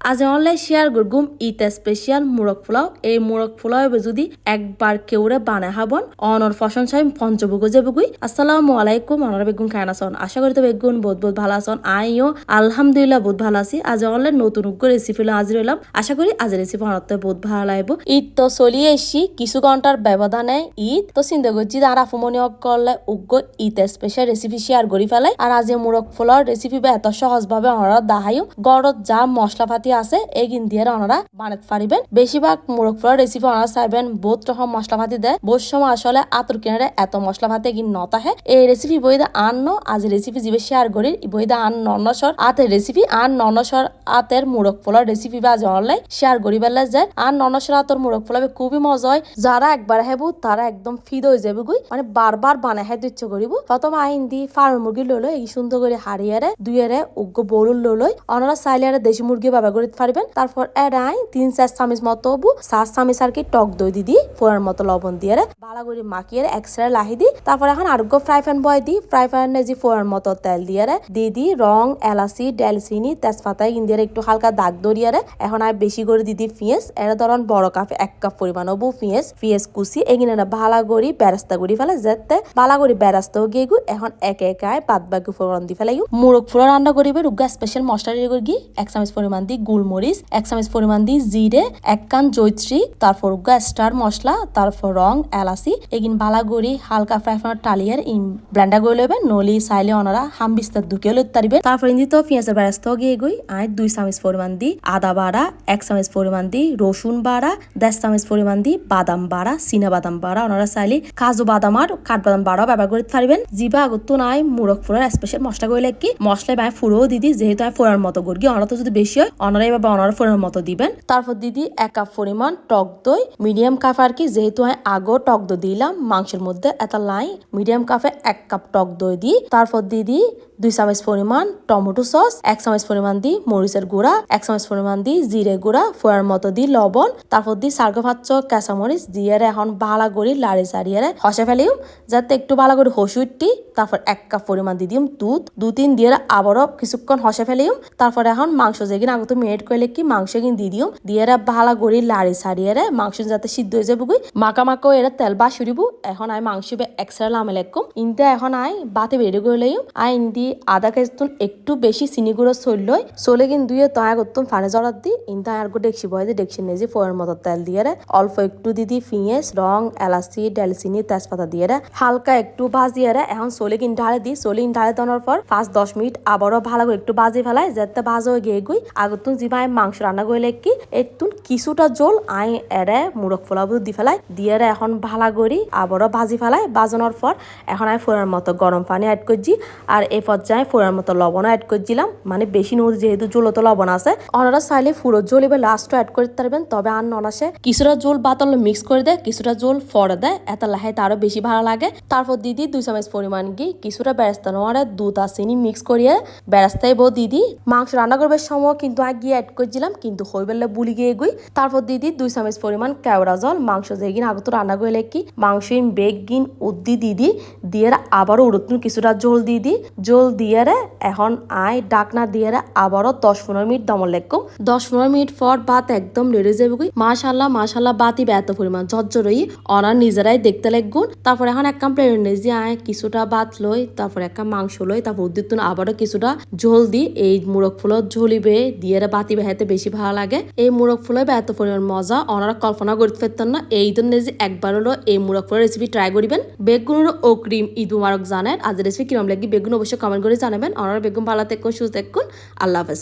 আজ online share গুম ইতে স্পেশাল মুরগ পোলাও এই মুরগ পোলাও যদি একবার কেউরে বানায় হাবন অনর ফসন সাহেব পঞ্চবুগো যে বুগুই আসসালামু আলাইকুম অনর বেগুন খায় আসন আশা করি তো বেগুন বহুত বহুত ভালো আসন আইও আলহামদুলিল্লাহ বহুত ভালো আছি আজ অনলাইন নতুন উগ্র রেসিপি লো হাজির হইলাম আশা করি আজ রেসিপি অনর বহুত ভালো লাগবো ঈদ তো চলিয়ে এসছি কিছু ঘণ্টার ব্যবধানে ঈদ তো চিন্তা করছি আর আফুমনি করলে উগ্র ঈদের স্পেশাল রেসিপি শেয়ার করি ফেলাই আর আজ মুরগ পোলাওর রেসিপি বা এত সহজ ভাবে অনরা দাহাইও গড়ত যা মশলাপাতি আছে এগিন দিয়ে ওনারা বানাতে পারিবেন। বেশিরভাগ মোরগ পোলাও রেসিপি ওনারা চাইবেন, বহুত রকম মশলাপাতি দেয়। বহুত সময় আসলে আতর কিনারে এত মশলাপাতি এগিন নতাহে এই রেসিপি বইদা আন্ন আজ রেসিপি জিবে শেয়ার করি। বইদা আন ননসর আতের রেসিপি আন ননসর আতের মোরগ পোলাও রেসিপি বা অনলাইন শেয়ার করি বেলা যায়। আর ননসর আতর মোরগ পোলাও খুবই মজা হয়। যারা একবার হেবু, তারা একদম ফিদ হয়ে যাবে গুই। মানে বারবার বানাই হেদ ইচ্ছে করিব। প্রথম আইন দি ফার্ম মুরগি লইলো এই সুন্দর করে হারিয়ারে দুইয়ারে উগ্র বরুল লইলই অনারা চাইলে আর দেশি মুরগি ব্যবহার করে পারিবেন। তারপর এরাই তিন চার চামিচ মতো সাত চামিচ আর কি টক দই দিদি ফোড়ার মতো লবণ দিয়ে বালা করে মাখিয়ে এক্সট্রা লাহি দি। তারপর এখন আরোগ্য ফ্রাই প্যান বয় দি, ফ্রাই প্যানে যে ফোড়ার মতো তেল দিয়ে দি দি রং, এলাচি, ডেলচিনি তেজপাতায় ইন্দিয়ার একটু হালকা দাগ দরিয়ে এখন আর বেশি করে দিদি পিঁয়াজ এরা ধরন বড় কাপে, এক কাপ পরিমাণ বু পিঁয়াজ পিঁয়াজ কুচি, এগিনে না ভালা করি বেরাস্তা করি ফেলে, যেতে বালা করি বেরাস্তাও গিয়ে গু, এখন একে একায় বাদ বাকি ফোড়ন দি ফেলাই মুরগ ফোড়ন রান্না করিবে, রুগা স্পেশাল মশলা রেডি করি এক চামচ পরিমাণ দি গুলমরিচ, এক চামচ পরিমাণ দি জিরে, এক কান জৈত্রী তারপর স্টার মশলা, তারপর রং, এলাচি, এগিন বালা গড়ি হালকা ফ্রাই ফ্রাই টালিয়ার ইন ব্লেন্ডার করে লইবে নলি, চাইলে ওনারা হাম বিস্তার ঢুকিয়ে লইতে পারিবে। তারপর ইন্দি তো পেঁয়াজের বেরাস্ত গিয়ে গই আয় দুই চামচ পরিমাণ দি আদা বাড়া, এক চামচ পরিমাণ দি রসুন বাড়া, দেড় চামচ পরিমাণ দি বাদাম বাড়া, চীনা বাদাম বাড়া। ওনারা চাইলে কাজু বাদাম আর কাঠবাদাম বাড়াও ব্যবহার করতে পারবেন। জিবা আগত নাই, মুরগ ফুরার স্পেশাল মশলা করলে কি? মশলা বাই ফুরও দিদি, যেহেতু আমি ফোড়ার মতো করি অনারা তো যদি বেশি হয়, অনারা এবার অনারা ফোড়ার মতো দিবেন। তারপর দিদি, এক কাপ পরিমাণ টক দই মিডিয়াম কাপ আর কি, যেহেতু আমি আগেও টক দই দিলাম, মাংসের মধ্যে এত লাই মিডিয়াম কাপে এক কাপ টক দই দিই। তারপর দিদি, দুই চামচ পরিমাণ টমেটো সস, এক চামচ পরিমাণ দি মরিচের গুঁড়া, এক চামচ পরিমাণ দি জিরে গুঁড়া, ফোয়ার মতো দি লবণ। তারপর দি সার্গ কাঁচামরিচ দিয়ে এখন বালা করি লাড়ি চাড়িয়ে হসে ফেলিম, যাতে একটু ভালো করে হসুইটি তারপর এক কাপ পরিমাণ দি দিম দুধ। দু তিন দিয়ে আবারও কিছুক্ষণ হসে ফেলিম। তারপর এখন মাংস যেগিন আগত মেড করলে কি মাংস কিন দি দিম দিয়ে বালা করি লাড়ি ছাড়িয়ে মাংস যাতে সিদ্ধ হয়ে যাব মাকা মাকা এরা তেল বা সুরিব এখন আই মাংস এক্সট্রা লামে লেকুম ইনতে এখন আই বাতে বেড়ে লইম আই ইন্দি আধা কেজি একটু বেশি চিনি গুঁড়ো চললই চলে কিন দুয়ে তয়া করতাম ফানে জড়াত দি, ইনতা আর ডেকসি বয় ডেকসি নেজি ফোয়ের মতো তেল দিয়ে অল্প একটু দিদি ফিঁয়েস রং এলাচি ডালচিনি তেজপাতা দিয়ে হালকা একটু ভাজিয়ে রে এখন চলে কিন ঢালে দি, চলে কিন ঢালে দেওয়ার পর পাঁচ দশ মিনিট আবারও ভালো করে একটু বাজি ফেলাই, যাতে ভাজ হয়ে গিয়ে গুই আগতুন জিমাই মাংস রান্না করলে কি একটু কিছুটা জল আই এরে মুরগ ফোলাবু দি ফেলাই দিয়ে এখন ভালা করি আবারও ভাজি ফেলাই বাজানোর পর এখন আমি ফোড়ার মতো গরম পানি অ্যাড করছি আর এই পর্যায়ে ফোড়ার মতো লবণও অ্যাড করছিলাম মানে বেশি নদী যেহেতু জলও তো লবণ আছে। ওনারা চাইলে ফুরো জল এবার লাস্টও অ্যাড করতে পারবেন তবে আর ননাসে কিছুটা জল বাতল মিক্স করে দেয় কিছুটা জল ফড়ে দেয় এত লাহে তারও বেশি ভালো লাগে। তারপর দিদি দুই চামচ পরিমাণ গি কিছুটা বেরাস্তা নোয়ারে দুধ চিনি মিক্স করিয়ে বেরাস্তায় দিদি মাংস রান্না করবার সময় কিন্তু আগে অ্যাড করছিলাম, কিন্তু হয়ে বেলে গিয়ে গুই। তারপর দিদি দুই চামচ পরিমাণ কেওড়া জল, মাংস যেগিন আগত রান্না করলে কি মাংস বেগিন উদ্দি দিদি দিয়ে আবারও উড়তুন কিছুটা জল দিদি জল দিয়ে এখন আই ডাকনা দিয়ে আবারও দশ পনেরো মিনিট দমন লেখুম। দশ পনেরো মিনিট পর ভাত একদম রেডি যাবে গুই। মাশাল্লাহ মাশাল্লাহ বাতি এত পরিমাণ ঝরঝরই অনার নিজেরাই দেখতে লাগগুন তারপর এখন এক কাম প্লেট যে আয় কিছুটা ভাত লই, তারপর এক কাম মাংস লই, তারপর উদ্দিত আবারও কিছুটা ঝোল দি এই মুরগ ফুলত ঝোলিবে, দিয়ে বাতি বেহাইতে বেশি ভালো লাগে। এই মুরগ ফুলে এত পরিমাণ মজা, ওনারা কল্পনা করতে পারতেন না। এই জন্য যে একবার হলো এই মুরগ ফুলের রেসিপি ট্রাই করিবেন। বেগুনের ও ক্রিম ঈদ মুবারক জানেন আজ রেসিপি কিরম লাগে বেগুন অবশ্যই কমেন্ট করে জানাবেন। ওনারা বেগুন ভালো দেখুন সুস্থ দেখুন আল্লাহ হাফেজ।